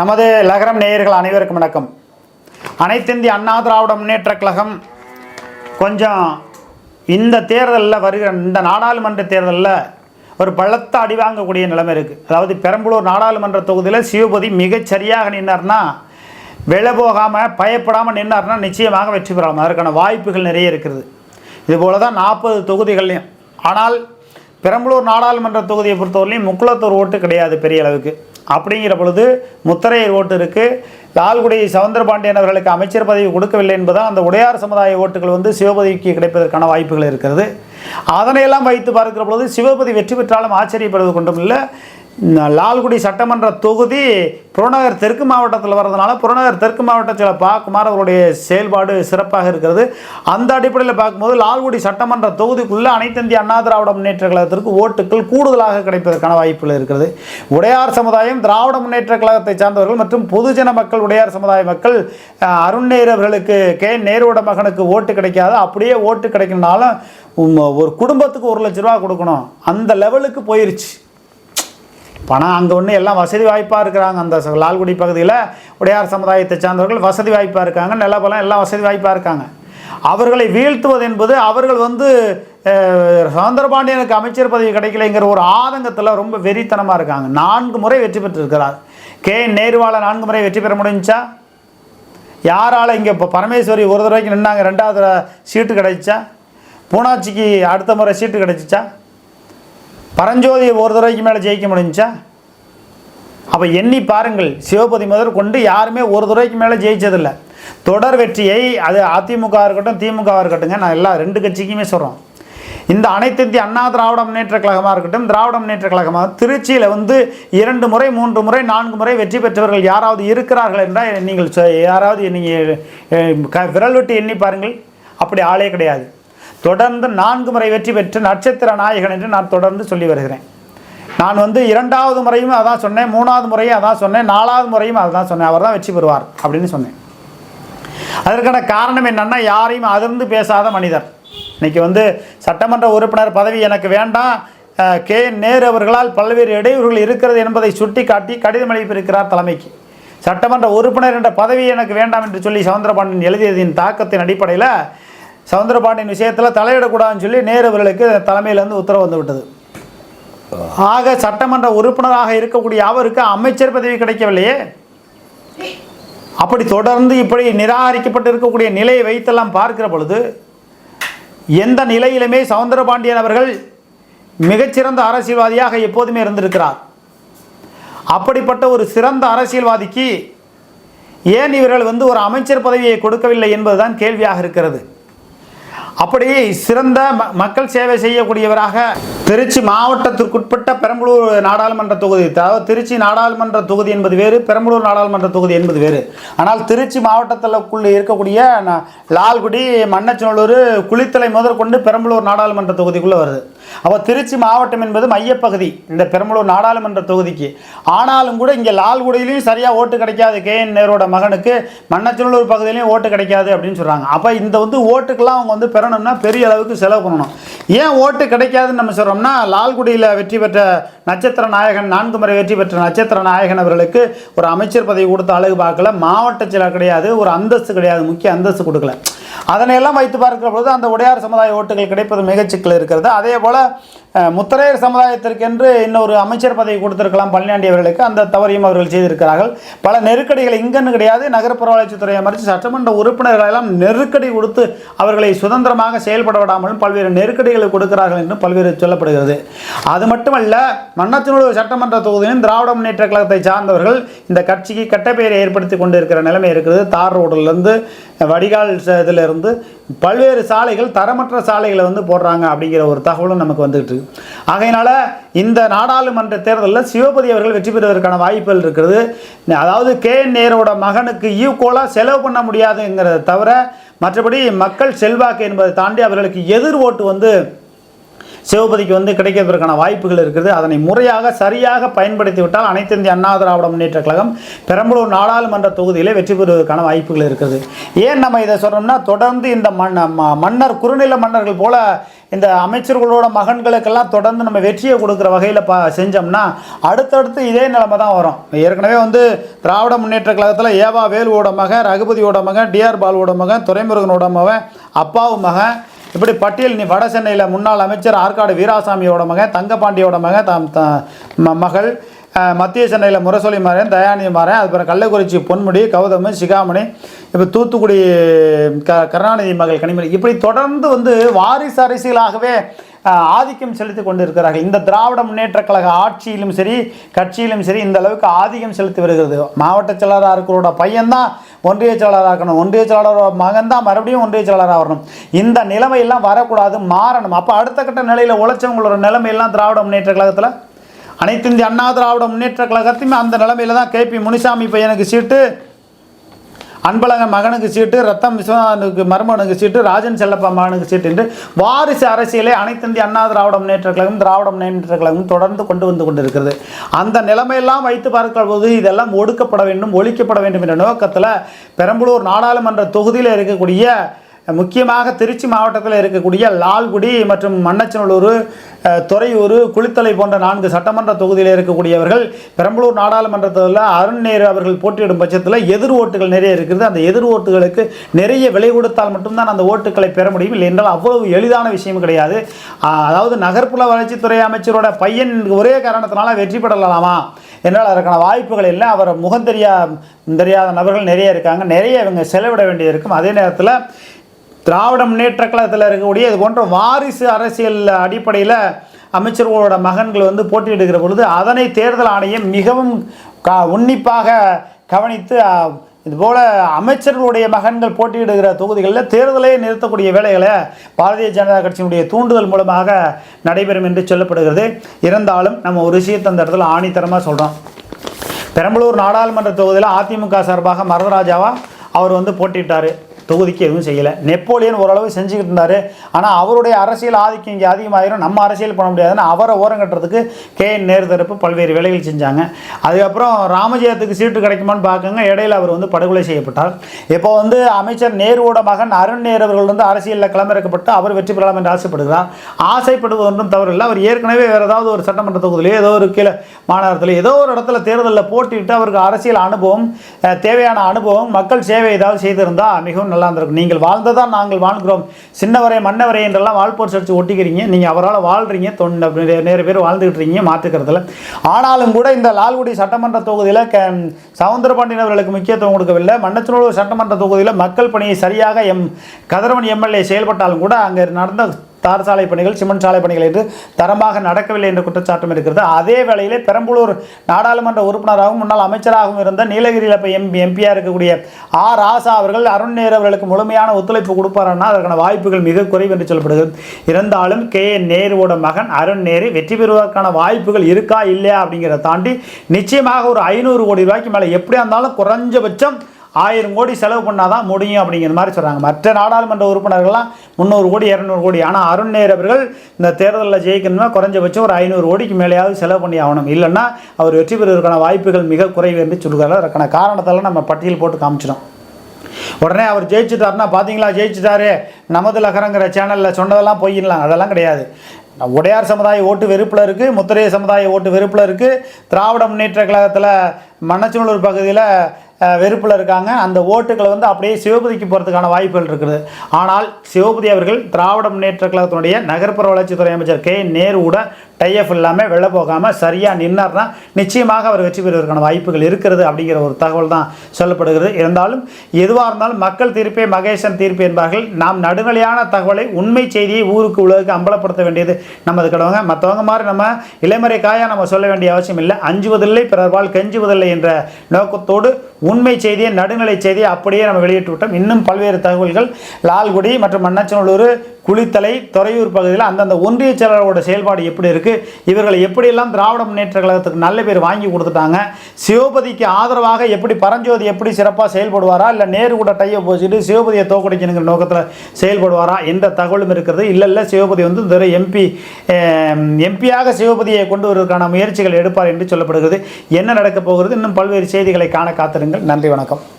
நமது லகரம் நேயர்கள் அனைவருக்கும் வணக்கம். அனைத்திந்திய அண்ணா திராவிட முன்னேற்ற கழகம் கொஞ்சம் இந்த தேர்தலில் வருகிற இந்த நாடாளுமன்ற தேர்தலில் ஒரு பள்ளத்த அடி வாங்கக்கூடிய நிலைமை இருக்குது அதாவது பெரம்பலூர் நாடாளுமன்ற தொகுதியில் சிவபதி மிகச்சரியாக நின்னார்னா வெளில போகாமல் பயப்படாமல் நின்னார்னா நிச்சயமாக வெற்றி பெறலாம். அதற்கான வாய்ப்புகள் நிறைய இருக்கிறது இதுபோல தான் நாற்பது தொகுதிகள்லையும். ஆனால் பெரம்பலூர் நாடாளுமன்ற தொகுதியை பொறுத்தவரையிலையும் முக்குளத்தூர் ஓட்டு கிடையாது பெரிய அளவுக்கு. அப்படிங்கிற பொழுது முத்தரையர் ஓட்டு இருக்குது லால்குடி சவுந்தரபாண்டியன் அவர்களுக்கு அமைச்சர் பதவி கொடுக்கவில்லை என்பதால் அந்த உடையார் சமுதாய ஓட்டுகள் வந்து சிவபதிக்கு கிடைப்பதற்கான வாய்ப்புகள் இருக்கிறது. அதனையெல்லாம் வைத்து பார்க்கிற பொழுது சிவபதி வெற்றி பெற்றாலும் ஆச்சரியப்படுவது கொண்டும் இல்லை. லால்குடி சட்டமன்ற தொகுதி புறநகர் தெற்கு மாவட்டத்தில் வர்றதுனால புறநகர் தெற்கு மாவட்டத்தில் பார்க்குமாறு அவருடைய செயல்பாடு சிறப்பாக இருக்கிறது. அந்த அடிப்படையில் பார்க்கும்போது லால்குடி சட்டமன்ற தொகுதிக்குள்ளே அனைத்திந்திய அண்ணா திராவிட முன்னேற்ற கழகத்திற்கு ஓட்டுகள் கூடுதலாக கிடைப்பதற்கான வாய்ப்புகள் இருக்கிறது. உடையார் சமுதாயம் திராவிட முன்னேற்ற கழகத்தை சார்ந்தவர்கள் மற்றும் பொதுஜன மக்கள் உடையார் சமுதாய மக்கள் அருண் நேரு அவர்களுக்கு கே. நேருவோட மகனுக்கு ஓட்டு கிடைக்காது. அப்படியே ஓட்டு கிடைக்கணுனாலும் ஒரு குடும்பத்துக்கு ஒரு லட்ச ரூபா கொடுக்கணும். அந்த லெவலுக்கு போயிருச்சு. பணம் அங்கே ஒன்று எல்லாம் வசதி வாய்ப்பாக இருக்கிறாங்க. அந்த லால்குடி பகுதியில் உடையார் சமுதாயத்தை சார்ந்தவர்கள் வசதி வாய்ப்பாக இருக்காங்க. நிலபலம் எல்லாம் வசதி வாய்ப்பாக இருக்காங்க. அவர்களை வீழ்த்துவது என்பது அவர்கள் வந்து அஹ், அமைச்சர் பதவி கிடைக்கலைங்கிற ஒரு ஆதங்கத்தில் ரொம்ப வெறித்தனமாக இருக்காங்க. நான்கு முறை வெற்றி பெற்றிருக்கிறார். கே. நேருவால நான்கு முறை வெற்றி பெற முடிஞ்சா? யாரால் இங்கே இப்போ பரமேஸ்வரி ஒரு தடவைக்கு நின்னாங்க ரெண்டாவது தடவை சீட்டு கிடைச்சா? பூனாச்சிக்கு அடுத்த முறை சீட்டு கிடைச்சிச்சா? பரஞ்சோதி ஒரு தடவைக்கு மேலே ஜெயிக்க முடிஞ்சா? அப்போ எண்ணி பாருங்கள் சிவபதி முதல் கொண்டு யாருமே ஒரு தடவைக்கு மேலே ஜெயிச்சதில்லை. தொடர் வெற்றியை அது அதிமுக இருக்கட்டும் திமுக இருக்கட்டும்ங்க நான் எல்லா ரெண்டு கட்சிக்குமே சொல்கிறோம் இந்த அனைத்து இந்திய அண்ணா திராவிட முன்னேற்ற கழகமாக இருக்கட்டும் திராவிட முன்னேற்ற கழகமாக திருச்சியில் வந்து இரண்டு முறை மூன்று முறை நான்கு முறை வெற்றி பெற்றவர்கள் யாராவது இருக்கிறார்கள் என்றால் நீங்கள் சொ- யாராவது நீங்கள் க- விரல் விட்டு எண்ணி பாருங்கள். அப்படி ஆளே கிடையாது. தொடர்ந்து நான்கு முறை வெற்றி பெற்ற நட்சத்திர நாயகன் என்று நான் தொடர்ந்து சொல்லி வருகிறேன். நான் வந்து இரண்டாவது முறையும் அதான் சொன்னேன் மூணாவது முறையும் அதான் சொன்னேன் நாலாவது முறையும் அதான் சொன்னேன் அவர் தான் வெற்றி பெறுவார் அப்படின்னு சொன்னேன். அதற்கான காரணம் என்னன்னா யாரையும் அதிர்ந்து பேசாத மனிதர். இன்னைக்கு வந்து சட்டமன்ற உறுப்பினர் பதவி எனக்கு வேண்டாம். கே. நேரு அவர்களால் பல்வேறு இடையூறுகள் இருக்கிறது என்பதை சுட்டிக்காட்டி கடிதம் அளிப்பிருக்கிறார் தலைமைக்கு. சட்டமன்ற உறுப்பினர் என்ற பதவி எனக்கு வேண்டாம் என்று சொல்லி சவுந்தரபாண்டியன் எழுதியதின் தாக்கத்தின் அடிப்படையில் சவுந்தரபாண்டியன் விஷயத்தில் தலையிடக்கூடாதுன்னு சொல்லி நேரு அவர்களுக்கு தலைமையிலேருந்து உத்தரவு வந்து விட்டது. ஆக சட்டமன்ற உறுப்பினராக இருக்கக்கூடிய அவருக்கு அமைச்சர் பதவி கிடைக்கவில்லையே? அப்படி தொடர்ந்து இப்படி நிராகரிக்கப்பட்டு இருக்கக்கூடிய நிலையை வைத்தெல்லாம் பார்க்கிற பொழுது எந்த நிலையிலுமே சவுந்தரபாண்டியன் அவர்கள் மிகச்சிறந்த அரசியல்வாதியாக எப்போதுமே இருந்திருக்கிறார். அப்படிப்பட்ட ஒரு சிறந்த அரசியல்வாதிக்கு ஏன் இவர்கள் வந்து ஒரு அமைச்சர் பதவியை கொடுக்கவில்லை என்பதுதான் கேள்வியாக இருக்கிறது. அப்படி சிறந்த ம- மக்கள் சேவை செய்யக்கூடியவராக திருச்சி மாவட்டத்திற்குட்பட்ட பெரம்பலூர் நாடாளுமன்ற தொகுதி அதாவது திருச்சி நாடாளுமன்ற தொகுதி என்பது வேறு பெரம்பலூர் நாடாளுமன்ற தொகுதி என்பது வேறு. ஆனால் திருச்சி மாவட்டத்திற்குள்ளே இருக்கக்கூடிய லால்குடி மன்னச்சநல்லூர் குளித்தலை முதற்கொண்டு பெரம்பலூர் நாடாளுமன்ற தொகுதிக்குள்ளே வருது. அப்போ திருச்சி மாவட்டம் என்பது மையப்பகுதி இந்த பெரம்பலூர் நாடாளுமன்ற தொகுதிக்கு. ஆனாலும் கூட இங்கே லால்குடியிலையும் சரியாக ஓட்டு கிடைக்காது. கே என் நேரோட மகனுக்கு மண்ணச்சநல்லூர் பகுதியிலையும் ஓட்டு கிடைக்காது அப்படின்னு சொல்கிறாங்க அப்போ இந்த வந்து ஓட்டுக்கெல்லாம் அவங்க வந்து பெறணும்னா பெரிய அளவுக்கு செலவு பண்ணணும். ஏன் ஓட்டு கிடைக்காதுன்னு நம்ம சொல்கிறோம்னா லால்குடியில் வெற்றி பெற்ற நட்சத்திர நாயகன் நான்கு முறை வெற்றி பெற்ற நட்சத்திர நாயகன் அவர்களுக்கு ஒரு அமைச்சர் பதவி கொடுத்த அழகு பார்க்கல. மாவட்ட செயலர் கிடையாது ஒரு அந்தஸ்து கிடையாது முக்கிய அந்தஸ்து கொடுக்கல. அதனையெல்லாம் வைத்து பார்க்கிற பொழுது அந்த உடையார் சமுதாய ஓட்டுகள் கிடைப்பது மிகச்சிக்கல் இருக்கிறது. அதே போல் fala முத்தரையர் சமுதாயத்திற்கென்று இன்னொரு அமைச்சர் பதவி கொடுத்திருக்கலாம் பழனியாண்டி அவர்களுக்கு. அந்த தவறையும் அவர்கள் செய்திருக்கிறார்கள். பல நெருக்கடிகள் இங்கன்னு கிடையாது நகர்ப்புற வளர்ச்சித்துறை அமைச்சு சட்டமன்ற உறுப்பினர்களெல்லாம் நெருக்கடி கொடுத்து அவர்களை சுதந்திரமாக செயல்பட விடாமலும் பல்வேறு நெருக்கடிகளை கொடுக்கிறார்கள் என்று பல்வேறு சொல்லப்படுகிறது. அது மட்டுமல்ல மன்னத்தினுடைய சட்டமன்ற தொகுதியிலும் திராவிட முன்னேற்ற கழகத்தை சார்ந்தவர்கள் இந்த கட்சிக்கு கட்டப்பெயரை ஏற்படுத்தி கொண்டு இருக்கிற நிலைமை இருக்கிறது தார் ரோட்டிலிருந்து வடிகால் ச- பல்வேறு சாலைகள் தரமற்ற சாலைகளை வந்து போடுறாங்க அப்படிங்கிற ஒரு தகவலும் நமக்கு வந்துகிட்டு இருக்கு. ஆகையினால இந்த நாடாளுமன்ற தேர்தலில் சிவபதி அவர்கள் வெற்றி பெறுவதற்கான வாய்ப்புகள் இருக்கிறது. அதாவது கே. என். நேரோட மகனுக்கு ஈக்குவலாக செலவு பண்ண முடியாதுங்கிறத தவிர மற்றபடி மக்கள் செல்வாக்கு என்பதை தாண்டி அவர்களுக்கு எதிர் ஓட்டு வந்து சிவபதிக்கு வந்து கிடைக்கிறதுக்கான வாய்ப்புகள் இருக்குது. அதனை முறையாக சரியாக பயன்படுத்தி விட்டால் அனைத்து இந்திய அண்ணா திராவிட முன்னேற்ற கழகம் பெரம்பலூர் நாடாளுமன்ற தொகுதியிலே வெற்றி பெறுவதற்கான வாய்ப்புகள் இருக்குது. ஏன் நம்ம இதை சொல்கிறோம்னா தொடர்ந்து இந்த மண் ம- மன்னர் குறுநில மன்னர்கள் போல இந்த அமைச்சர்களோட மகன்களுக்கெல்லாம் தொடர்ந்து நம்ம வெற்றியை கொடுக்குற வகையில் ப செஞ்சோம்னா அடுத்தடுத்து இதே நிலைமை தான் வரும். ஏற்கனவே வந்து திராவிட முன்னேற்ற கழகத்தில் ஏவா வேலுவோட மகன் ரகுபதியோட மகன் டிஆர் பாலுவோட மகன் துறைமுருகனோட மகன் அப்பாவு மகன் இப்படி பட்டியல் நீ வட சென்னையில் முன்னாள் அமைச்சர் ஆற்காடு வீராசாமியோட மகன் தங்கபாண்டியோட மகன் தம் த ம- மகள் மத்திய சென்னையில் முரசொலி மாறன் தயாநிதி மாறன் அதுக்கப்புறம் கள்ளக்குறிச்சி பொன்முடி கௌதமி சிகாமணி இப்போ தூத்துக்குடி க கருணாநிதி மகள் கனிமொழி. இப்படி தொடர்ந்து வந்து வாரிசு அரசியலாகவே ஆதிக்கம் செலுத்தி கொண்டிருக்கிறார்கள். இந்த திராவிட முன்னேற்ற கழக ஆட்சியிலும் சரி கட்சியிலும் சரி இந்த அளவுக்கு ஆதிக்கம் செலுத்தி வருகிறது. மாவட்ட செயலாளர் இருக்கிறோட பையன்தான் ஒன்றிய செயலாளராக இருக்கணும். ஒன்றிய செயலாளர் மகன் தான் மறுபடியும் ஒன்றிய செயலாளராக வரணும். இந்த நிலைமையெல்லாம் வரக்கூடாது மாறணும். அப்போ அடுத்த கட்ட நிலையில் உழைச்சவங்களோட நிலைமையெல்லாம் திராவிட முன்னேற்ற கழகத்தில்? அனைத்து இந்திய அண்ணா திராவிட முன்னேற்ற கழகத்தையுமே அந்த நிலைமையில தான் கேபி முனிசாமி பையனுக்கு சீட்டு அன்பழகன் மகனுக்கு சீட்டு ரத்தம் விஸ்வநாதனுக்கு மருமகனுக்கு சீட்டு ராஜன் செல்லப்பா மகனுக்கு சீட்டு என்று வாரிசு அரசியலை அனைத்து இந்திய அண்ணா திராவிட முன்னேற்ற கழகம் திராவிட முன்னேற்ற கழகம் தொடர்ந்து கொண்டு வந்து கொண்டிருக்கிறது. அந்த நிலைமையெல்லாம் வைத்து பார்க்கிற போது இதெல்லாம் ஒடுக்கப்பட வேண்டும் ஒழிக்கப்பட வேண்டும் என்ற நோக்கத்தில் பெரம்பலூர் நாடாளுமன்ற தொகுதியில் இருக்கக்கூடிய முக்கியமாக திருச்சி மாவட்டத்தில் இருக்கக்கூடிய லால்குடி மற்றும் மன்னச்சநல்லூர் துறையூர் குளித்தலை போன்ற நான்கு சட்டமன்ற தொகுதியில் இருக்கக்கூடியவர்கள் பெரம்பலூர் நாடாளுமன்றத்தில் அருண் நேரு அவர்கள் போட்டியிடும் பட்சத்தில் எதிர் ஓட்டுகள் நிறைய இருக்குது அந்த எதிர் ஓட்டுகளுக்கு நிறைய விலை கொடுத்தால் மட்டும்தான் அந்த ஓட்டுகளை பெற முடியும். இல்லை என்றால் அவ்வளவு எளிதான விஷயம் கிடையாது. அதாவது நகர்ப்புற வளர்ச்சித்துறை அமைச்சரோட பையன் ஒரே காரணத்தினால வெற்றி பெறலாமா என்றால் அதற்கான வாய்ப்புகள் இல்லை. அவர் முகம் தெரியா தெரியாத நபர்கள் நிறைய இருக்காங்க. நிறைய இவங்க செலவிட வேண்டியிருக்கும். அதே நேரத்தில் திராவிட முன்னேற்ற கழகத்தில் இருக்கக்கூடிய இது போன்ற வாரிசு அரசியல் அடிப்படையில் அமைச்சர்களோட மகன்கள் வந்து போட்டியிடுகிற பொழுது அதனை தேர்தல் ஆணையம் மிகவும் கா உன்னிப்பாக கவனித்து இதுபோல் அமைச்சர்களுடைய மகன்கள் போட்டியிடுகிற தொகுதிகளில் தேர்தலை நிறுத்தக்கூடிய வேலைகளை பாரதிய ஜனதா கட்சியினுடைய தூண்டுதல் மூலமாக நடைபெறும் என்று சொல்லப்படுகிறது. இருந்தாலும் நம்ம ஒரு விஷயத்தை அந்த இடத்துல ஆணித்தரமாக சொல்கிறோம் பெரம்பலூர் நாடாளுமன்ற தொகுதியில் அதிமுக சார்பாக மரதராஜாவா அவர் வந்து போட்டிட்டார் தொகுதிக்கு எதுவும் செய்யலை. நெப்போலியன் ஓரளவு செஞ்சுக்கிட்டு இருந்தார். ஆனால் அவருடைய அரசியல் ஆதிக்கம் இங்கே அதிகமாகிரும் நம்ம அரசியல் பண்ண முடியாதுன்னு அவரை ஓரம் கட்டுறதுக்கு கே என் நேரு தரப்பு பல்வேறு வேலைகள் செஞ்சாங்க. அதுக்கப்புறம் ராமஜெயத்துக்கு சீட்டு கிடைக்குமான்னு பார்க்கங்க இடையில் அவர் வந்து படுகொலை செய்யப்பட்டார். இப்போ வந்து அமைச்சர் நேருவோட மகன் அருண் நேரு அவர்கள் வந்து அரசியலில் களமிறக்கப்பட்டு அவர் வெற்றி பெறலாம் என்று ஆசைப்படுகிறார். ஆசைப்படுவது ஒன்றும் தவறில்லை. அவர் ஏற்கனவே வேறு ஏதாவது ஒரு சட்டமன்ற தொகுதியிலே ஏதோ ஒரு கீழே மாநகரத்தில் ஏதோ ஒரு இடத்துல தேர்தலில் போட்டிட்டு அவருக்கு அரசியல் அனுபவம் தேவையான அனுபவம் மக்கள் சேவை ஏதாவது செய்திருந்தால் மிகவும் நல்லா இருந்திருக்கும் நீங்கள் வாழ்ந்ததான் நாங்கள் வாழ்கிறோம். சின்னவரை மன்னவரை என்றெல்லாம் வாழ்ப்போர் சர்ச்சு ஒட்டிக்கிறீங்க. நீங்கள் அவரால் வாழ்றீங்க. தொண்ட நிறைய பேர் வாழ்ந்துகிட்டு இருக்கீங்க மாற்றுக்கிறதுல ஆனாலும் கூட இந்த லால்குடி சட்டமன்ற தொகுதியில் க சவுந்தரபாண்டியன் அவர்களுக்கு முக்கியத்துவம் கொடுக்கவில்லை. மன்னச்சநல்லூர் சட்டமன்ற தொகுதியில் மக்கள் பணியை சரியாக எம் கதிரவன் எம்எல்ஏ செயல்பட்டாலும் கூட அங்கே நடந்த தார் சாலை பணிகள் சிமெண்ட் சாலை பணிகள் என்று தரமாக நடக்கவில்லை என்ற குற்றச்சாட்டும் இருக்கிறது. அதே வேளையிலே பெரம்பலூர் நாடாளுமன்ற உறுப்பினராகவும் முன்னாள் அமைச்சராகவும் இருந்த நீலகிரியில் இப்போ எம் எம்பியாக இருக்கக்கூடிய ஆர். ராசா அவர்கள் அருண் நேர் அவர்களுக்கு முழுமையான ஒத்துழைப்பு கொடுப்பாரன்னா அதற்கான வாய்ப்புகள் மிக குறைவு என்று சொல்லப்படுகிறது. இருந்தாலும் கே. என். நேருவோட மகன் அருண் நேரு வெற்றி பெறுவதற்கான வாய்ப்புகள் இருக்கா இல்லையா அப்படிங்கிறத தாண்டி நிச்சயமாக ஒரு ஐநூறு கோடி ரூபாய்க்கு மேலே எப்படியா இருந்தாலும் குறைஞ்சபட்சம் ஆயிரம் கோடி செலவு பண்ணாதான் முடியும் அப்படிங்கிற மாதிரி சொல்கிறாங்க மற்ற நாடாளுமன்ற உறுப்பினர்கள்லாம் முந்நூறு கோடி இரநூறு கோடி. ஆனால் அருண் நேர் அவர்கள் இந்த தேர்தலில் ஜெயிக்கணும்னா குறைஞ்சபட்சம் ஒரு ஐநூறு கோடிக்கு மேலேயாவது செலவு பண்ணி ஆகணும். இல்லைன்னா அவர் வெற்றி பெறுவதற்கான வாய்ப்புகள் மிக குறைவு என்று சொல்கிறார் அதற்கான காரணத்தெல்லாம் நம்ம பட்டியல் போட்டு காமிச்சிடும். உடனே அவர் ஜெயிச்சிட்டாருன்னா பார்த்தீங்களா ஜெயிச்சிட்டாரு நமது லகரங்கிற சேனலில் சொன்னதெல்லாம் பொய்யிடலாம் அதெல்லாம் கிடையாது. உடையார் சமுதாய ஓட்டு வெறுப்பில் இருக்குது முத்திரைய சமுதாய ஓட்டு வெறுப்பில் இருக்குது திராவிட முன்னேற்ற கழகத்தில் மண்ணச்சநல்லூர் பகுதியில் வெறுப்பில் இருக்காங்க. அந்த ஓட்டுகளை வந்து அப்படியே சிவபதிக்கு போகிறதுக்கான வாய்ப்புகள் இருக்குது. ஆனால் சிவபதி அவர்கள் திராவிட முன்னேற்ற கழகத்தினுடைய நகர்ப்புற வளர்ச்சித்துறை அமைச்சர் கே. நேருவோட டைஎஃப் இல்லாமல் வெளில போகாமல் சரியாக நின்னார்னா நிச்சயமாக அவர் வெற்றி பெறுவதற்கான வாய்ப்புகள் இருக்கிறது அப்படிங்கிற ஒரு தகவல் தான் சொல்லப்படுகிறது. இருந்தாலும் எதுவாக இருந்தாலும் மக்கள் தீர்ப்பே மகேசன் தீர்ப்பு என்பார்கள். நாம் நடுநிலையான தகவலை உண்மை செய்தியை ஊருக்கு உலகுக்கு அம்பலப்படுத்த வேண்டியது நமது கடவுங்க. மற்றவங்க மாதிரி நம்ம இளைமறை காயாக நம்ம சொல்ல வேண்டிய அவசியம் இல்லை. அஞ்சுவதில்லை பிறர்வால் கெஞ்சுவதில்லை என்ற நோக்கத்தோடு உண்மை செய்தியை நடுநிலை செய்தியை அப்படியே நம்ம வெளியிட்டு விட்டோம். இன்னும் பல்வேறு தகவல்கள் லால்குடி மற்றும் மன்னாச்சநல்லூர் குளித்தலை துறையூர் பகுதியில் அந்தந்த ஒன்றிய செயலாளரோட செயல்பாடு எப்படி இருக்குது இவர்களை எப்படியெல்லாம் திராவிட முன்னேற்ற கழகத்துக்கு நல்ல பேர் வாங்கி கொடுத்துட்டாங்க? சிவபதிக்கு ஆதரவாக எப்படி பரஞ்சோதி எப்படி சிறப்பாக செயல்படுவாரா? இல்லை நேரு கூட டையை போச்சுட்டு சிவபதியை தோக்கடிக்கணுங்கிற நோக்கத்தில் செயல்படுவாரா? என்ற தகவலும் இருக்கிறது இல்லை இல்லை சிவபதி வந்து இந்த எம்பி எம்பியாக சிவபதியை கொண்டு வருவதற்கான முயற்சிகள் எடுப்பார் என்று சொல்லப்படுகிறது. என்ன நடக்கப் போகிறது? இன்னும் பல்வேறு செய்திகளை காண காத்திருங்கள். நன்றி வணக்கம்.